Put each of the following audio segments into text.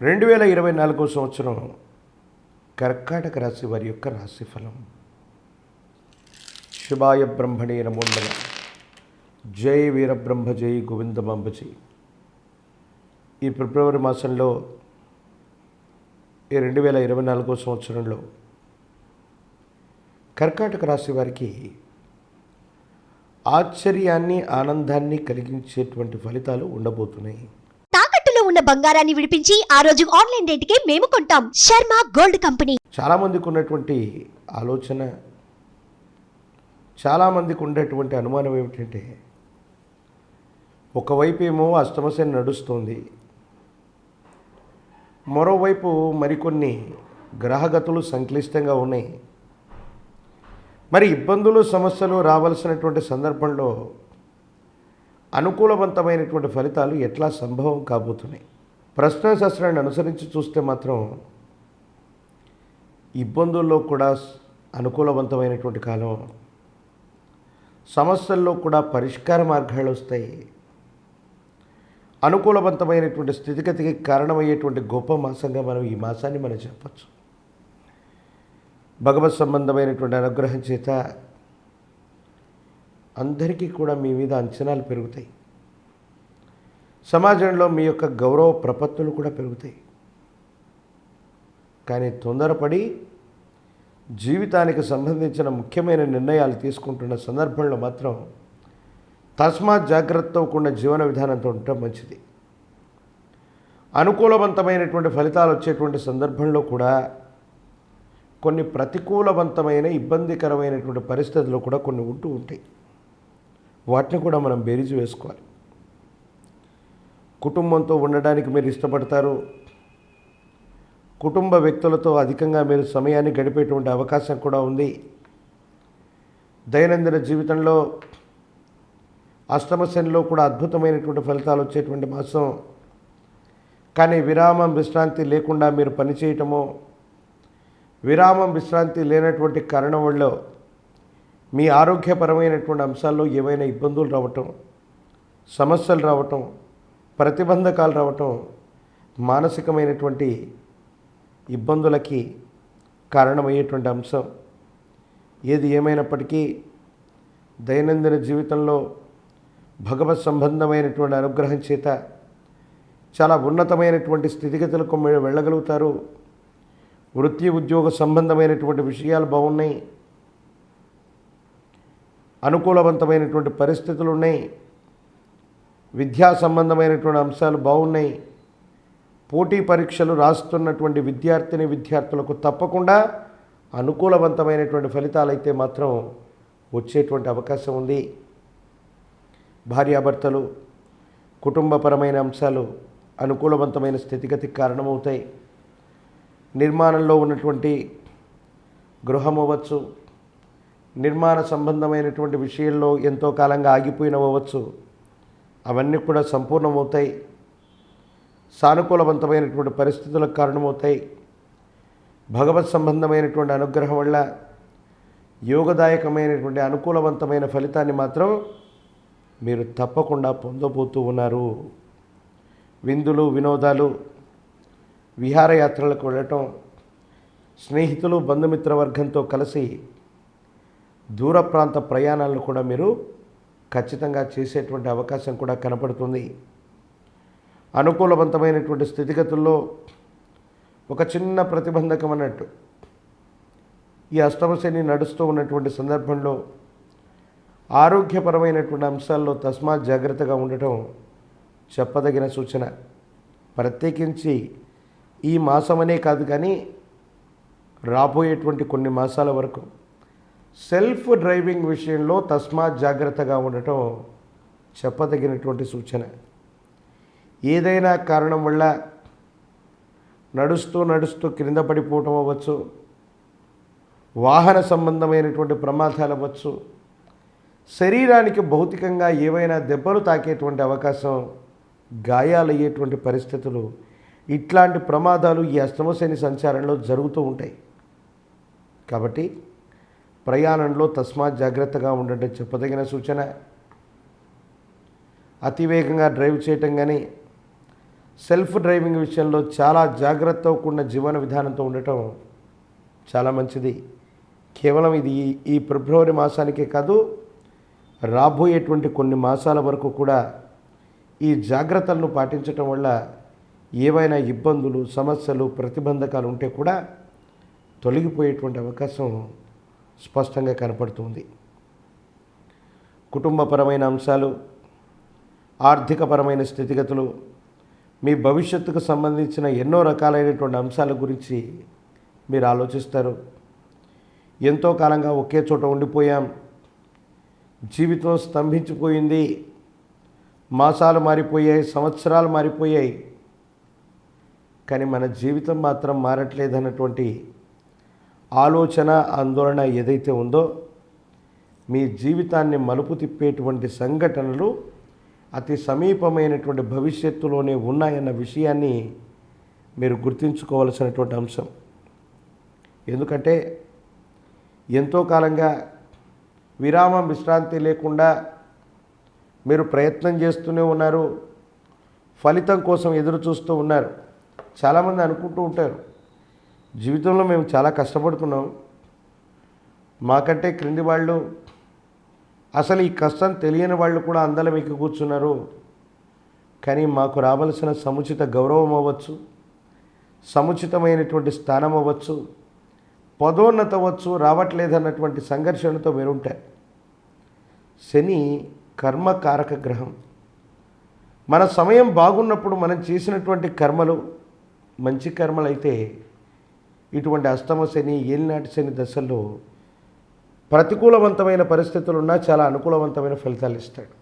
రెండు వేల ఇరవై నాలుగో సంవత్సరం కర్కాటక రాశి వారి యొక్క రాశి ఫలం శుభాయ బ్రహ్మణే నమోండల జై వీరబ్రహ్మ జై గోవిందమాంబజీ ఈ ఫిబ్రవరి మాసంలో ఈ రెండు వేల ఇరవై నాలుగో సంవత్సరంలో కర్కాటక రాశి వారికి ఆశ్చర్యాన్ని ఆనందాన్ని కలిగించేటువంటి ఫలితాలు ఉండబోతున్నాయి. ఉన్న బంగారాన్ని విడిపించి ఆ రోజు ఆన్లైన్ రేటుకే మేము కొంటాం. Sharma gold company. చాలామందికి ఉన్నటువంటి ఆలోచన చాలామందికి ఉండేటువంటి అనుమానం ఏమిటంటే ఒకవైపు ఏమో అష్టమశని నడుస్తుంది. మరోవైపు మరికొన్ని గ్రహగతులు సంక్లిష్టంగా ఉన్నాయి. మరి ఇబ్బందులు సమస్యలు రావాల్సినటువంటి సందర్భంలో అనుకూలవంతమైనటువంటి ఫలితాలు ఎట్లా సంభవం కాబోతున్నాయి? ప్రశ్న శాస్త్రాన్ని అనుసరించి చూస్తే మాత్రం ఇబ్బందుల్లో కూడా అనుకూలవంతమైనటువంటి కాలం సమస్యల్లో కూడా పరిష్కార మార్గాలు వస్తాయి. అనుకూలవంతమైనటువంటి స్థితిగతికి కారణమయ్యేటువంటి గొప్ప మాసంగా మనం ఈ మాసాన్ని మనం చెప్పచ్చు. భగవత్ సంబంధమైనటువంటి అనుగ్రహం చేత అందరికీ కూడా మీ మీద అంచనాలు పెరుగుతాయి. సమాజంలో మీ యొక్క గౌరవ ప్రపత్తులు కూడా పెరుగుతాయి. కానీ తొందరపడి జీవితానికి సంబంధించిన ముఖ్యమైన నిర్ణయాలు తీసుకుంటున్న సందర్భంలో మాత్రం తస్మాత్ జాగ్రత్తతో కూడిన జీవన విధానంతో ఉండటం మంచిది. అనుకూలవంతమైనటువంటి ఫలితాలు వచ్చేటువంటి సందర్భంలో కూడా కొన్ని ప్రతికూలవంతమైన ఇబ్బందికరమైనటువంటి పరిస్థితులు కూడా కొన్ని ఉంటూ ఉంటాయి. వాటిని కూడా మనం బేరీజు వేసుకోవాలి. కుటుంబంతో ఉండడానికి మీరు ఇష్టపడతారు. కుటుంబ వ్యక్తులతో అధికంగా మీరు సమయాన్ని గడిపేటువంటి అవకాశం కూడా ఉంది. దైనందిన జీవితంలో అష్టమశనిలో కూడా అద్భుతమైనటువంటి ఫలితాలు వచ్చేటువంటి మాసం. కానీ విరామం విశ్రాంతి లేకుండా మీరు పనిచేయటమో విరామం విశ్రాంతి లేనటువంటి కారణం వల్ల మీ ఆరోగ్యపరమైనటువంటి అంశాల్లో ఏవైనా ఇబ్బందులు రావటం సమస్యలు రావటం ప్రతిబంధకాలు రావటం మానసికమైనటువంటి ఇబ్బందులకి కారణమయ్యేటువంటి అంశం. ఏది ఏమైనప్పటికీ దైనందిన జీవితంలో భగవత్ సంబంధమైనటువంటి అనుగ్రహం చేత చాలా ఉన్నతమైనటువంటి స్థితిగతులకు మీరు వెళ్ళగలుగుతారు. వృత్తి ఉద్యోగ సంబంధమైనటువంటి విషయాలు బాగున్నాయి. అనుకూలవంతమైనటువంటి పరిస్థితులు ఉన్నాయి విద్యా సంబంధమైనటువంటి అంశాలు బాగున్నాయి. పోటీ పరీక్షలు రాస్తున్నటువంటి విద్యార్థిని విద్యార్థులకు తప్పకుండా అనుకూలవంతమైనటువంటి ఫలితాలు అయితే మాత్రం వచ్చేటువంటి అవకాశం ఉంది. భార్యాభర్తలు కుటుంబపరమైన అంశాలు అనుకూలవంతమైన స్థితిగతికి కారణమవుతాయి. నిర్మాణంలో ఉన్నటువంటి గృహం అవ్వచ్చు నిర్మాణ సంబంధమైనటువంటి విషయంలో ఎంతో కాలంగా ఆగిపోయినవచ్చు అవన్నీ కూడా సంపూర్ణమవుతాయి. సానుకూలవంతమైనటువంటి పరిస్థితులకు కారణమవుతాయి. భగవత్ సంబంధమైనటువంటి అనుగ్రహం వల్ల యోగదాయకమైనటువంటి అనుకూలవంతమైన ఫలితాన్ని మాత్రం మీరు తప్పకుండా పొందబోతూ ఉన్నారు. విందులు వినోదాలు విహారయాత్రలకు వెళ్ళటం స్నేహితులు బంధుమిత్ర వర్గంతో కలిసి దూర ప్రాంత ప్రయాణాలను కూడా మీరు ఖచ్చితంగా చేసేటువంటి అవకాశం కూడా కనపడుతుంది. అనుకూలవంతమైనటువంటి స్థితిగతుల్లో ఒక చిన్న ప్రతిబంధకం అన్నట్టు ఈ అష్టమశని నడుస్తూ ఉన్నటువంటి సందర్భంలో ఆరోగ్యపరమైనటువంటి అంశాల్లో తస్మా జాగ్రత్తగా ఉండటం చెప్పదగిన సూచన. ప్రత్యేకించి ఈ మాసమనే కాదు కానీ రాబోయేటువంటి కొన్ని మాసాల వరకు సెల్ఫ్ డ్రైవింగ్ విషయంలో తస్మాత్ జాగ్రత్తగా ఉండటం చెప్పదగినటువంటి సూచన. ఏదైనా కారణం వల్ల నడుస్తూ నడుస్తూ క్రింద పడిపోవటం అవ్వచ్చు వాహన సంబంధమైనటువంటి ప్రమాదాలు అవ్వచ్చు శరీరానికి భౌతికంగా ఏవైనా దెబ్బలు తాకేటువంటి అవకాశం గాయాలయ్యేటువంటి పరిస్థితులు ఇట్లాంటి ప్రమాదాలు ఈ అష్టమశని సంచారంలో జరుగుతూ ఉంటాయి. కాబట్టి ప్రయాణంలో తస్మాత్ జాగ్రత్తగా ఉండటం చెప్పదగిన సూచన. అతివేగంగా డ్రైవ్ చేయటం కానీ సెల్ఫ్ డ్రైవింగ్ విషయంలో చాలా జాగ్రత్త కూడిన జీవన విధానంతో ఉండటం చాలా మంచిది. కేవలం ఇది ఈ- ఈ ఫిబ్రవరి మాసానికే కాదు రాబోయేటువంటి కొన్ని మాసాల వరకు కూడా ఈ జాగ్రత్తలను పాటించటం వల్ల ఏవైనా ఇబ్బందులు సమస్యలు ప్రతిబంధకాలు ఉంటే కూడా తొలగిపోయేటువంటి అవకాశం స్పష్టంగా కనపడుతుంది. కుటుంబపరమైన అంశాలు ఆర్థికపరమైన స్థితిగతులు మీ భవిష్యత్తుకు సంబంధించిన ఎన్నో రకాలైనటువంటి అంశాల గురించి మీరు ఆలోచిస్తారు. ఎంతో కాలంగా ఒకే చోట ఉండిపోయాం. జీవితం స్తంభించిపోయింది. మాసాలు మారిపోయాయి సంవత్సరాలు మారిపోయాయి. కానీ మన జీవితం మాత్రం మారట్లేదన్నటువంటి ఆలోచన ఆందోళన ఏదైతే ఉందో మీ జీవితాన్ని మలుపు తిప్పేటువంటి సంఘటనలు అతి సమీపమైనటువంటి భవిష్యత్తులోనే ఉన్నాయన్న విషయాన్ని మీరు గుర్తుంచుకోవలసినటువంటి అంశం. ఎందుకంటే ఎంతో కాలంగా విరామం విశ్రాంతి లేకుండా మీరు ప్రయత్నం చేస్తూనే ఉన్నారు ఫలితం కోసం ఎదురు చూస్తూ ఉన్నారు. చాలామంది అనుకుంటూ ఉంటారు జీవితంలో మేము చాలా కష్టపడుతున్నాం మాకంటే క్రింది వాళ్ళు అసలు ఈ కష్టం తెలియని వాళ్ళు కూడా అందలం ఎక్కి కూర్చున్నారు. కానీ మాకు రావలసిన సముచిత గౌరవం అవ్వచ్చు సముచితమైనటువంటి స్థానం అవ్వచ్చు పదోన్నత అవ్వచ్చు రావట్లేదన్నటువంటి సంఘర్షణతో మీరుంటారు శని కర్మకారక గ్రహం. మన సమయం బాగున్నప్పుడు మనం చేసినటువంటి కర్మలు మంచి కర్మలు అయితే ఇటువంటి అష్టమ శని ఏలినాటి శని దశల్లో ప్రతికూలవంతమైన పరిస్థితులున్నా చాలా అనుకూలవంతమైన ఫలితాలు ఇస్తాడు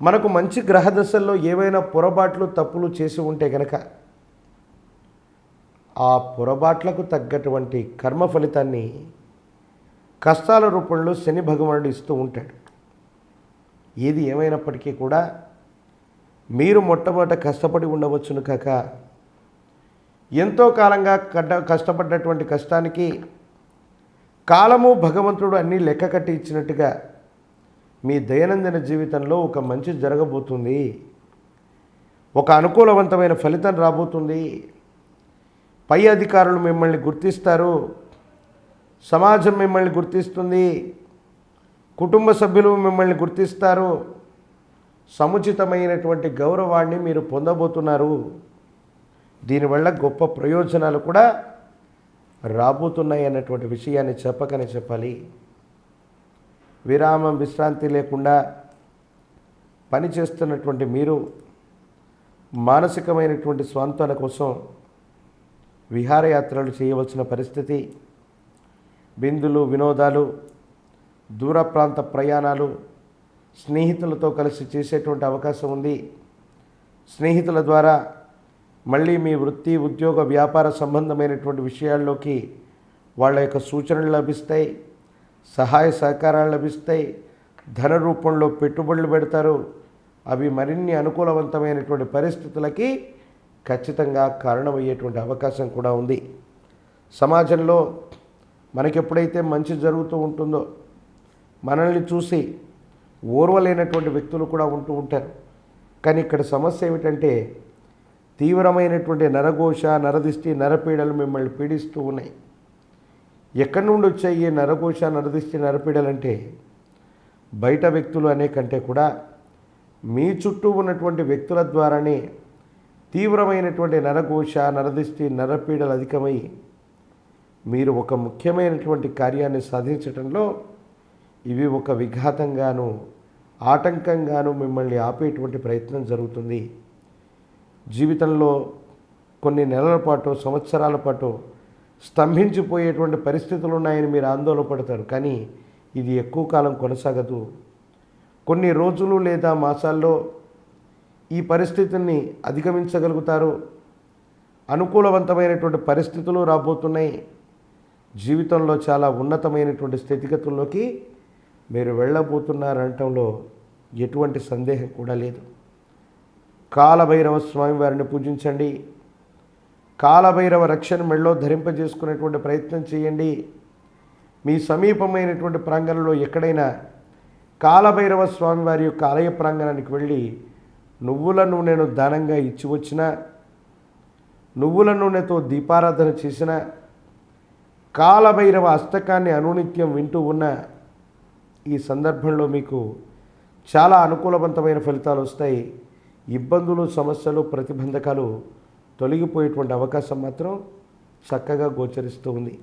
మనకు మంచి గ్రహ దశల్లో ఏవైనా పొరపాట్లు తప్పులు చేసి ఉంటే గనక ఆ పొరపాట్లకు తగ్గటువంటి కర్మ ఫలితాన్ని కష్టాల రూపంలో శని భగవానుడు ఇస్తూ ఉంటాడు. ఏది ఏమైనప్పటికీ కూడా మీరు మొట్టమొదట కష్టపడి ఉండవచ్చును కాక ఎంతో కాలంగా కడ్డ కష్టపడ్డటువంటి కష్టానికి కాలము భగవంతుడు అన్నీ లెక్క కట్టి ఇచ్చినట్టుగా మీ దైనందిన జీవితంలో ఒక మంచి జరగబోతుంది. ఒక అనుకూలవంతమైన ఫలితం రాబోతుంది. పై అధికారులు మిమ్మల్ని గుర్తిస్తారు. సమాజం మిమ్మల్ని గుర్తిస్తుంది. కుటుంబ సభ్యులు మిమ్మల్ని గుర్తిస్తారు. సముచితమైనటువంటి గౌరవాన్ని మీరు పొందబోతున్నారు. దీనివల్ల గొప్ప ప్రయోజనాలు కూడా రాబోతున్నాయి అన్నటువంటి విషయాన్ని చెప్పకనే చెప్పాలి. విరామం విశ్రాంతి లేకుండా పనిచేస్తున్నటువంటి మీరు మానసికమైనటువంటి స్వాంతన కోసం విహారయాత్రలు చేయవలసిన పరిస్థితి బిందులు వినోదాలు దూర ప్రాంత ప్రయాణాలు స్నేహితులతో కలిసి చేసేటువంటి అవకాశం ఉంది. స్నేహితుల ద్వారా మళ్ళీ మీ వృత్తి ఉద్యోగ వ్యాపార సంబంధమైనటువంటి విషయాల్లోకి వాళ్ళ యొక్క సూచనలు లభిస్తాయి సహాయ సహకారాలు లభిస్తాయి ధన రూపంలో పెట్టుబడులు పెడతారు. అవి మరిన్ని అనుకూలవంతమైనటువంటి పరిస్థితులకి ఖచ్చితంగా కారణమయ్యేటువంటి అవకాశం కూడా ఉంది. సమాజంలో మనకెప్పుడైతే మంచి జరుగుతూ ఉంటుందో మనల్ని చూసి ఓర్వలేనటువంటి వ్యక్తులు కూడా ఉంటూ ఉంటారు. కానీ ఇక్కడ సమస్య ఏమిటంటే తీవ్రమైనటువంటి నరఘోష నరదిష్టి నరపీడలు మిమ్మల్ని పీడిస్తూ ఉన్నాయి. ఎక్కడి నుండి వచ్చాయి ఈ నరఘోష నరదిష్టి నరపీడలు అంటే బయట వ్యక్తులు అనే కంటే కూడా మీ చుట్టూ ఉన్నటువంటి వ్యక్తుల ద్వారానే తీవ్రమైనటువంటి నరఘోష నరదిష్టి నరపీడలు అధికమై మీరు ఒక ముఖ్యమైనటువంటి కార్యాన్ని సాధించడంలో ఇవి ఒక విఘాతంగాను ఆటంకంగాను మిమ్మల్ని ఆపేటువంటి ప్రయత్నం జరుగుతుంది. జీవితంలో కొన్ని నెలల పాటు సంవత్సరాల పాటు స్తంభించిపోయేటువంటి పరిస్థితులు ఉన్నాయని మీరు ఆందోళన పడతారు కానీ ఇది ఎక్కువ కాలం కొనసాగదు. కొన్ని రోజులు లేదా మాసాల్లో ఈ పరిస్థితిని అధిగమించగలుగుతారు. అనుకూలవంతమైనటువంటి పరిస్థితులు రాబోతున్నాయి. జీవితంలో చాలా ఉన్నతమైనటువంటి స్థితిగతుల్లోకి మీరు వెళ్ళబోతున్నారనటంలో ఎటువంటి సందేహం కూడా లేదు. కాలభైరవ స్వామి వారిని పూజించండి. కాలభైరవ రక్షణ మెళ్ళో ధరింపజేసుకునేటువంటి ప్రయత్నం చేయండి. మీ సమీపమైనటువంటి ప్రాంగణంలో ఎక్కడైనా కాలభైరవ స్వామి వారి యొక్క ఆలయ ప్రాంగణానికి వెళ్ళి నువ్వుల నూనెను దానంగా ఇచ్చి వచ్చిన నువ్వుల నూనెతో దీపారాధన చేసిన కాలభైరవ అష్టకాన్ని అనునిత్యం వింటూ ఉన్న ఈ సందర్భంలో మీకు చాలా అనుకూలవంతమైన ఫలితాలు వస్తాయి. ఇబ్బందులు సమస్యలు ప్రతిబంధకాలు తొలగిపోయేటువంటి అవకాశం మాత్రం చక్కగా గోచరిస్తూ ఉంది.